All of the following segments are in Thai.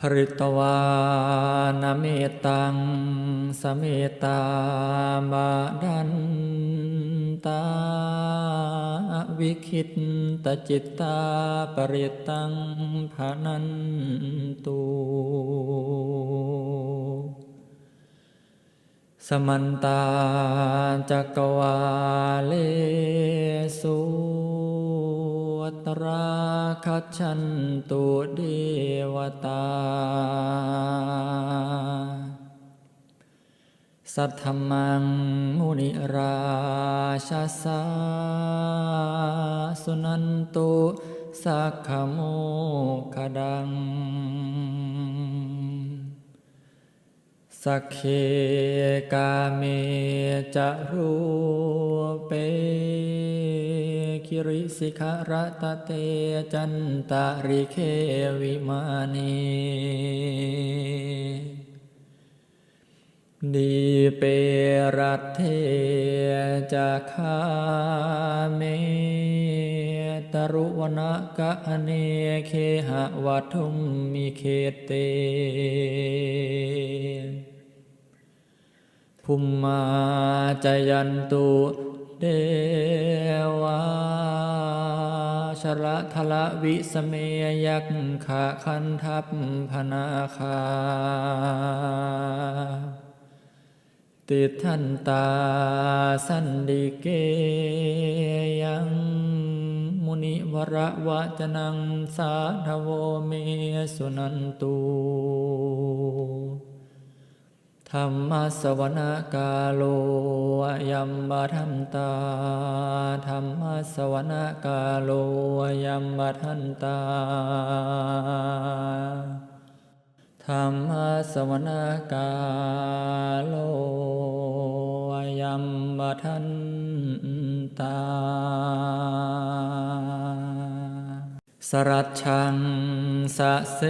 ภริตวานเมตังสเมตตาบาดันตาวิคิตตจิตตาปริตังภานันตุสมันตาจักวาเลสุ ตราคัจฉันตุเดวตา สัทธมังมุนิราชาสาสุนันตุสักขโมคดัง สักเคกาเมจะรูเปคิริสิขระตะเตจันตาริเควิมานีดีเปรัตเทจะคาเมตรุวนกะเนเคหะวัทุมมิเคเต ภุมมาจยันตุเดวาชละทละวิสเมยักขะคันทัพพนาคา ติทันตาสันดิเกยังมุนิวระวะจนังสาธโวเมสุนันตุ ธรรมสวนกาโลยัมบทันตาธรรมสวนกาโลยัมบทันตาธรรมสวนกาโลยัมบทันตา สรัชังสะเส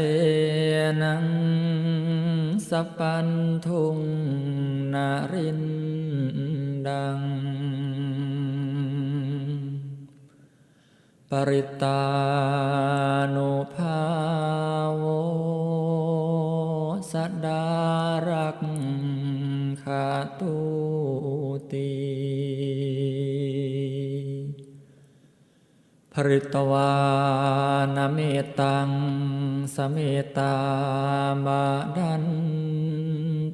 นัง สปันทุงนารินดัง ปริตานุภาโวสดารักขาตุติภริตวานเมตัง สเมตตาบาดัน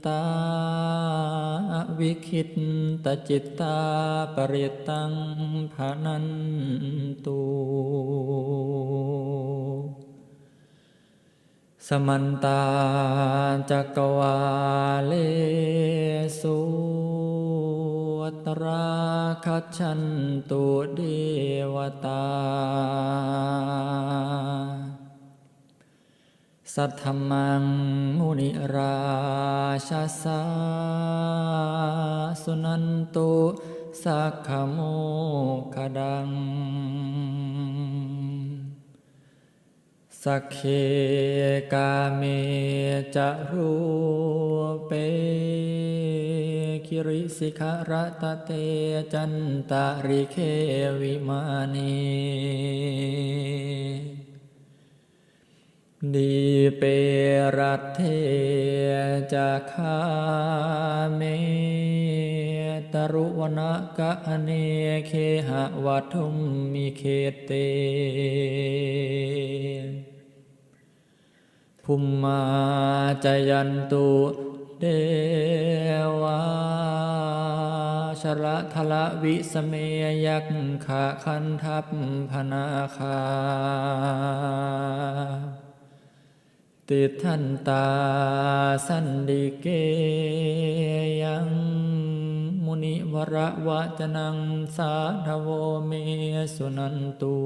ตาวิคิตตจิตตาปริตังภานันตุสมันตาจักวาเลสุตราคัจฉันตุเดวตา สัทธมังมุนิราชาสาสุนันตุสักขโมคดัง สักเคกาเมจะรูเปคิริสิขรตะเตจันตาริเควิมานี ดีเปรัตเทจะคาเมตรุวนกะเนเคหะวัทุมมิเคเตภุมมาจยันตุเดวาชละทละวิสเมยักขะคันทัพพนาคา ติทันตาสันดิเกยังมุนิวระวะจนังสาธโวเมสุนันตุ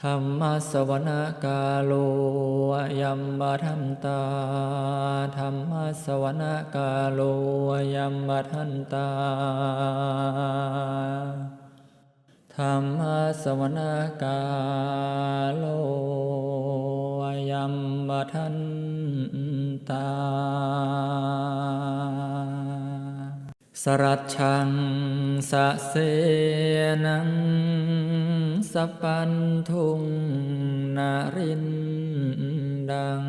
ธรรมสวนกาโลยัมบทันตาธรรมสวนกาโลยัมบทันตา ธรรมสวนกาโลยัมบทันตา สรัชังสะเสนังสัปันทุงนารินดัง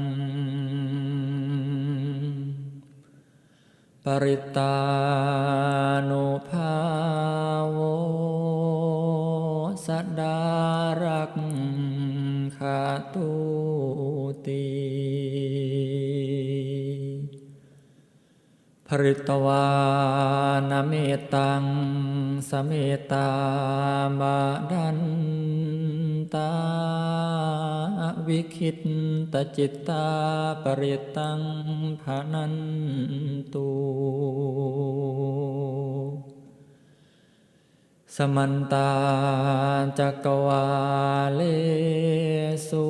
ปริตานุภาโว สัดดารักขาตุตีภริตวานเมตังสเมตาบาดันตาวิคิตตจิตตาปริตังภานันตุ สมันตาจักวาเลสุ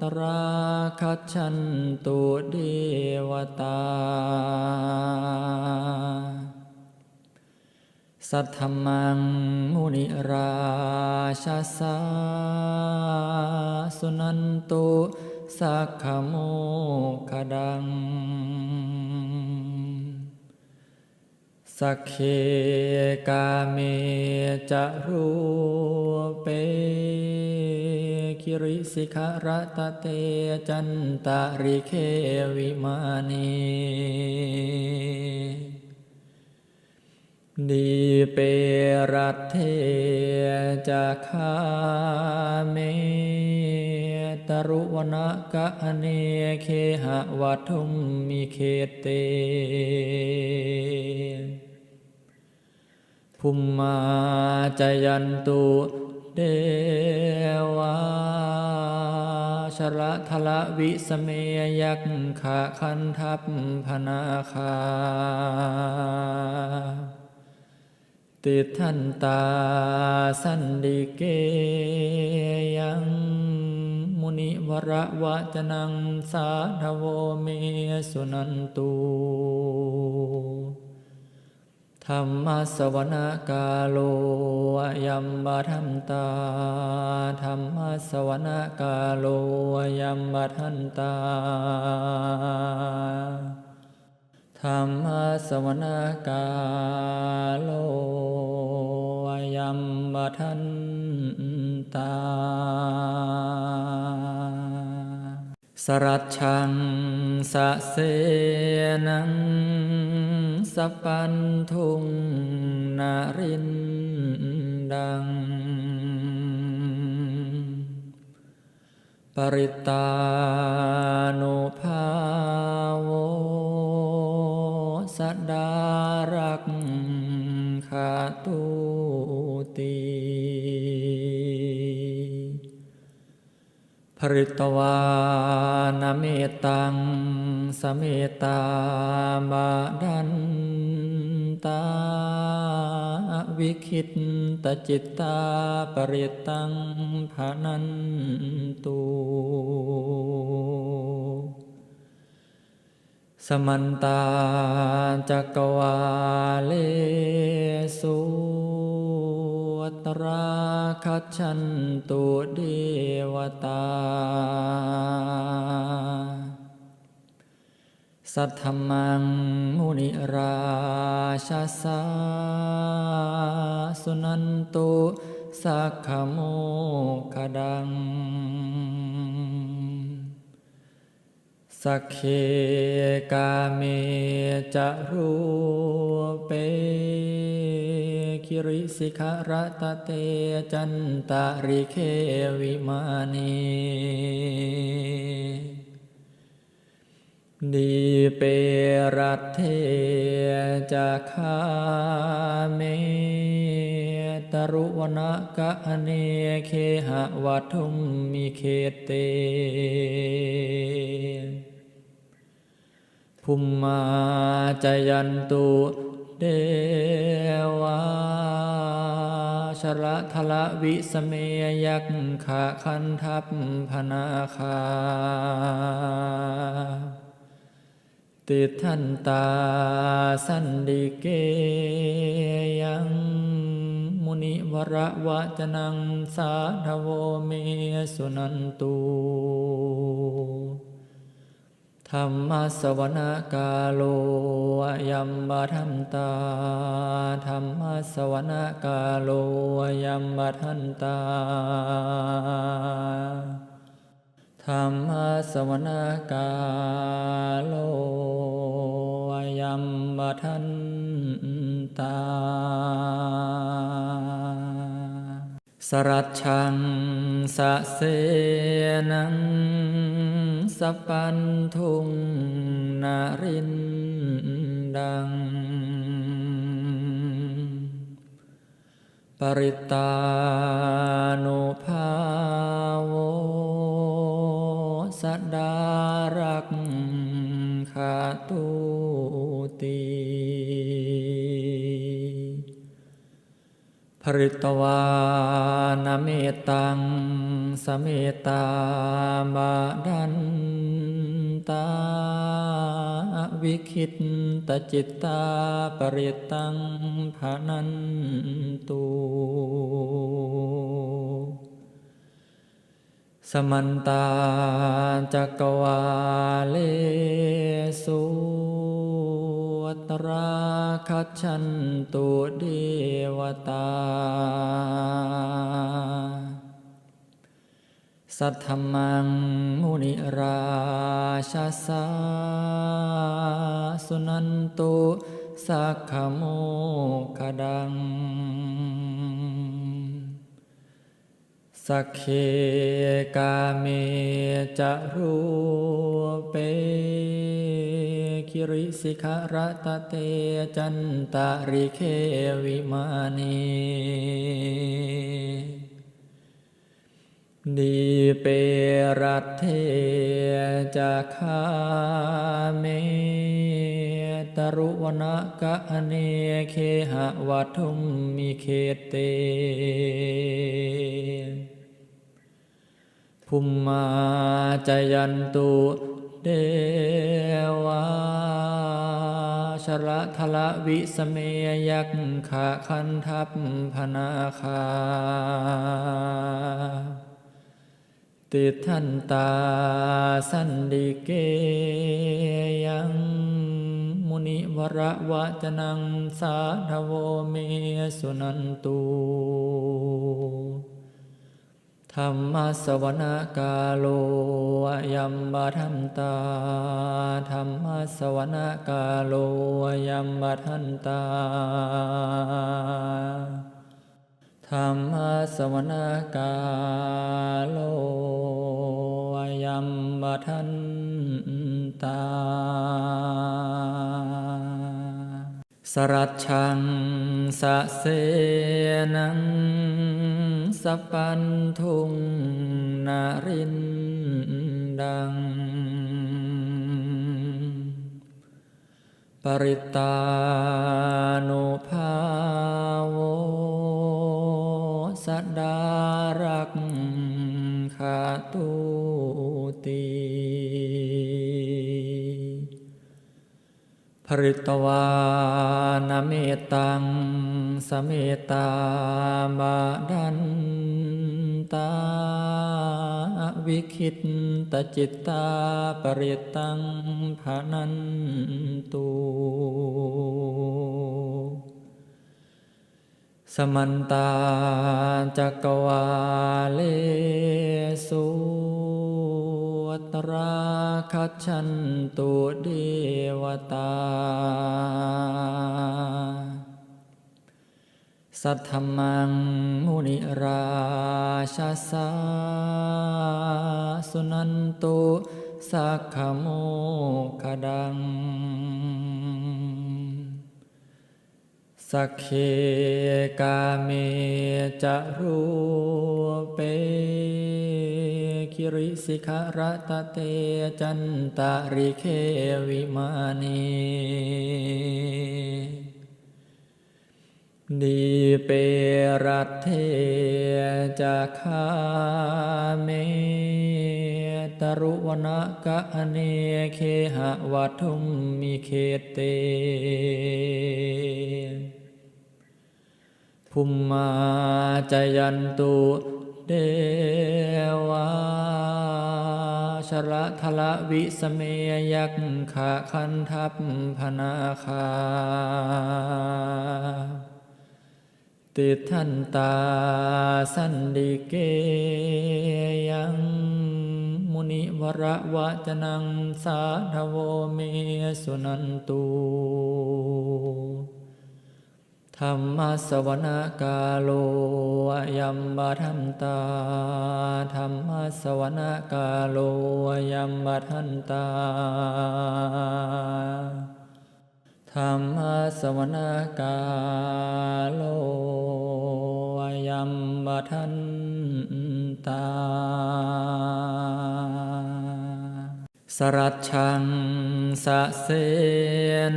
ตราคัชันตุเดวตา สัทธมังมุนิราชาสาสุนันตุสักขโมคดัง สักเคกาเมจะรูเปคิริสิขารตะเตจันตาริเควิมานีดีเปรัตเทจะคาเมตรุวนะกะเนเคหะวัทุมมิเคเต ภุมมาจยันตุเดวาชระทละวิสเมยักขะคันทัพพนาคา ติทันตาสันดิเกยังมุนิวระวะจนังสาธโวเมสุนันตุ ธรรมสวนกาโลยัมบทันตาธรรมสวนกาโลยัมบทันตาธรรมสวนกาโลยัมบทันตา สรัชังสะเสนัง สัพปันทุงนารินดัง ปริตานุภาโวสดารักขาตุตีภริตวานเมตังสเมตาบาดัน ตาวิคิตตจิตตาปริตังภานันตุสมันตาจักวาเลสุตราคัจฉันตุเดวตา สัทธมังมุนิราชาสาสุนันตุสักขโมคดัง สักเคกาเมจะรูเปคิริสิขารตะเตจันตาริเควิมานี ดีเปรัตเทจะคาเมตรุวนกะเนเคหะวัทุมมิเคเตภุมมาจยันตุเดวาชชระทละวิสเมยักขะคันทัพพนาคา ติทันตาสันดิเกยังมุนิวระวะจนังสาธโวเมสุนันตุธรรมสวนกาโลยัมบทันตาธรรมสวนกาโลยัมบทันตา ธรรมสวนกาโลยัมบทันตา สรัชังสะเสนังสปปันทุงนารินดัง ปริตานุภาโว สัดารักขาตุตีภริตวานเมตังสเมตาบาดันตาวิคิตตจิตตาปริตังภานันตุ สมันตาจักวาเลสุวัตราคัชันตุเดวตา สัทธมังมุนิราชาสาสุนันตุสักขโมคดัง สักเคกาเมจะรูเปคิริสิขระตะเตจันตาริเควิมานีดีเปรัตเทจะคาเมตรุวนกะเนเคหะวัทุมมิเคเต ภุมมาจยันตุเดวาชระทละวิสเมยักขะคันทัพพนาคา ติทันตาสันดิเกยังมุนิวระวะจนังสาธโวเมสุนันตุ ธรรมสวนกาโลยัมบทันตาธรรมสวนกาโลยัมบทันตาธรรมสวนกาโลยัมบทันตา สรัชังสะเสนัง สปันทุงนารินดัง ปริตานุภาโวสัดารักขาตุตีภริตวานเมตัง สเมตาบาดันตาวิคิตตจิตตาปริตังภานันตุสมันตาจักวาเลสุวัตราคัจฉันตุเดวตา สัทธมังมุนิราชาสาสุนันตุสักขโมคดัง สักเคกาเมจะรูเปคิริสิขรตะเตจันตาริเควิมานี ดีเปรัตเทจะคาเมตรุวนะกะเนเคหะวัทุมมิเคเตภุมมาจยันตุเดวาชระทละวิสเมยักขะคันทัพพนาคา ติทันตาสันดิเกยังมุนิวระวะจนังสาธโวเมสุนันตุธรรมสวนกาโลยัมบาทันตาธรรมสวนกาโลยัมบาทันตา ธรรมสวนกาโลอายัมบาทันตา สรัชังสะเส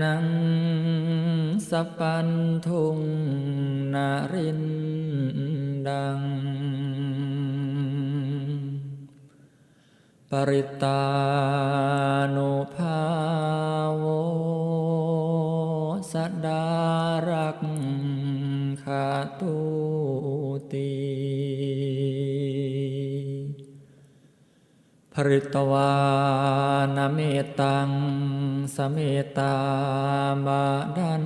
นังสัพพันทุงนารินดัง ปริตานุภาโว สัดดารักขาตุตีภริตวานเมตังสเมตาบาดัน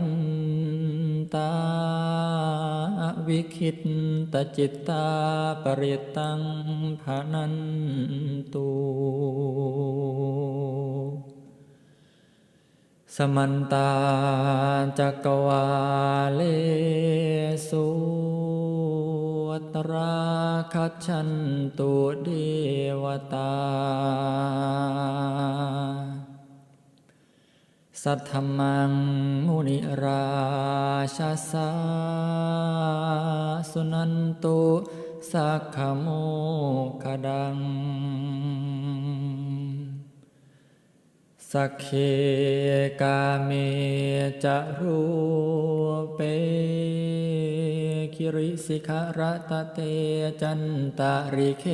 ตาวิคิตตจิตตาปริตังภานันตุ สมันตาจักวาเลสุตราคัจฉันตุเดวตา สัทธมังมุนิราชาสาสุนันตุสักขโมคดัง สักเคกาเมจะรูเปคิริสิขรตเตจันตาริเค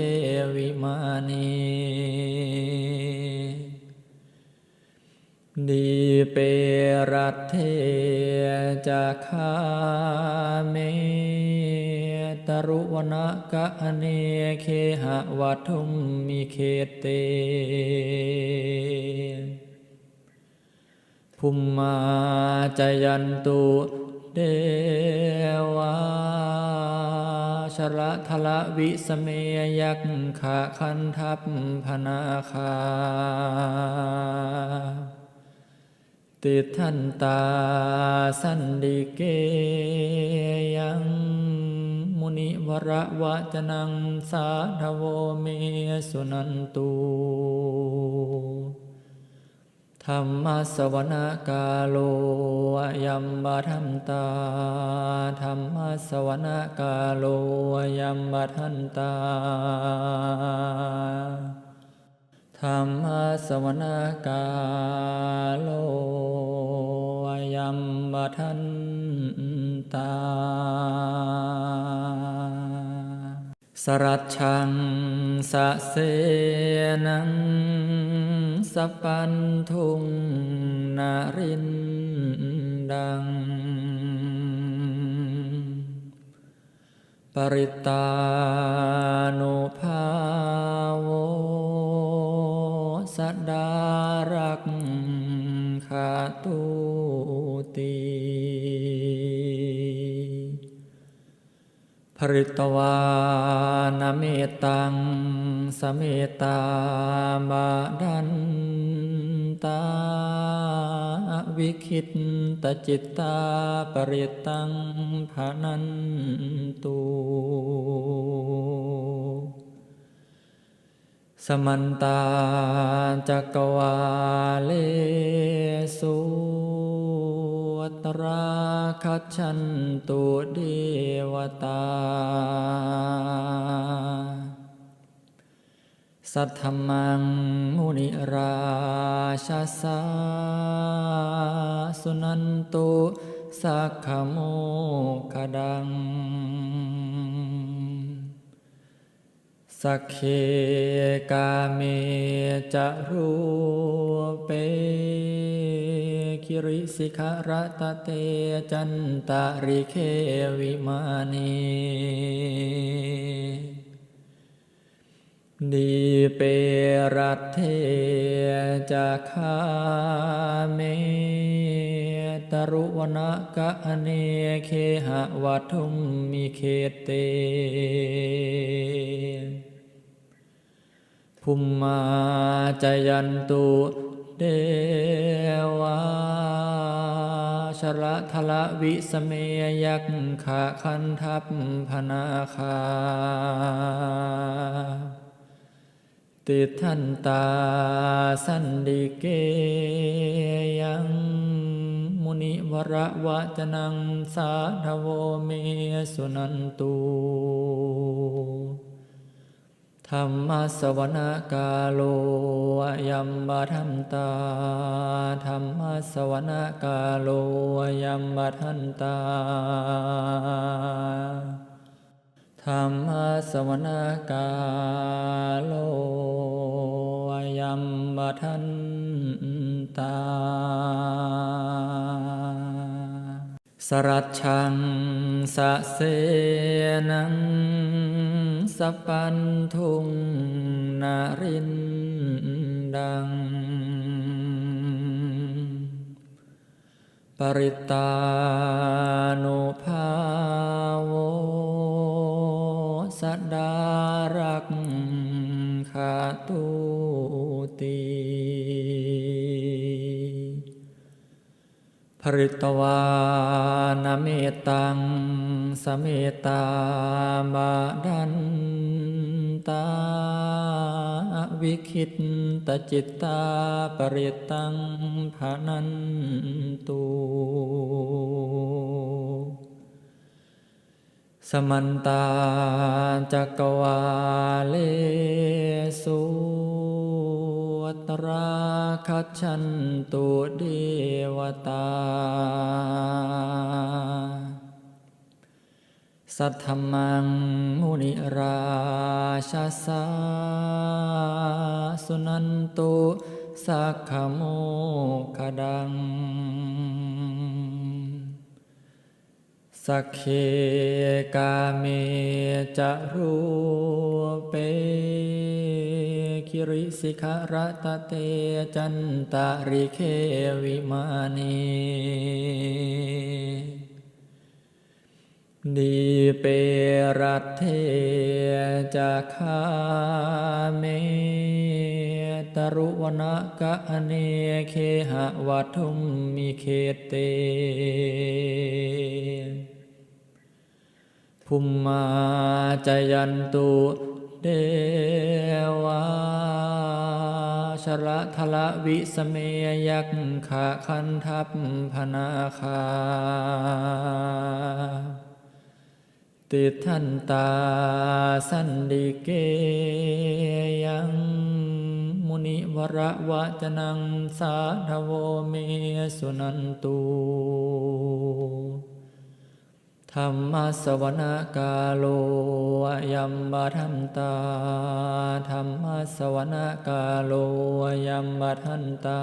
วิมานีดีเปรัตเทจะคาเมตรุวนกะเนเคหะวัทุมมิเคเต ภุมมาจยันตุเดวาชระทละวิสเมยักขะคันทัพพนาคา ติทันตาสันดิเกยังมุนิวระวะจนังสาธโวเมสุนันตุ ธรรมสวนกาโลยัมบาทันตาธรรมสวนกาโลยัมบาทันตาธรรมสวนกาโลยัมบาทันตาสรัชังสะเสนัง สัพพันทุงนารินดัง ปริตานุภาโวสัดารักขาตุตี ภริตวานเมตังสเมตาบาดันตาวิคิตตจิตตาปริตังภานันตุสมันตาจักวาเลสุ ตราคัจฉันตุเดวตา สัทธมังมุนิราชาสาสุนันตุสักขโมคดัง สักเคกาเมจะรูเปคิริสิขรตเตจันตาริเควิมานีดีเปรัตเทจะคาเมตรุวนะกะเนเคหะวัทุมมิเคเต ภุมมาจยันตุเดวาชระทละวิสเมยักขะคันทัพพนาคา ติทันตาสันดิเกยังมุนิวระวะจนังสาธโวเมสุนันตุ รรมสวนกาโลยัมบทันตาธรรมสวนกาโลยัมบทันตาธรรมสวนกาโลยัมบทันตา สรัชังสะเสนัง สัพพันทุงนารินดัง ปริตานุภาโวสดารักขาตุ ภริตวานเมตังสเมตาบาดันตาวิคิตตจิตตาปริตังภานันตุสมันตาจักวาเลสุ ตราคัจฉันตุเดวตา สัทธมังมุนิราชาสาสุนันตุสักขโมคดัง สักเคกาเมจะรูเปคิริสิขรตเตจันตาริเควิมานีดีเปรัตเทจะคาเมตรุวนกะเนเคหะวัทุมมิเคเต ภุมมาจยันตุเดวาชระทละวิสเมยักขะคันทัพพนาคา ติทันตาสันดิเกยังมุนิวระวะจนังสาธโวเมสุนันตุ ธรรมสวนกาโลยัมบทันตาธรรมสวนกาโลยัมบทันตา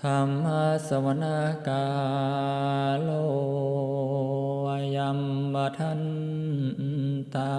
ธรรมสวนกาโลยัมบทันตา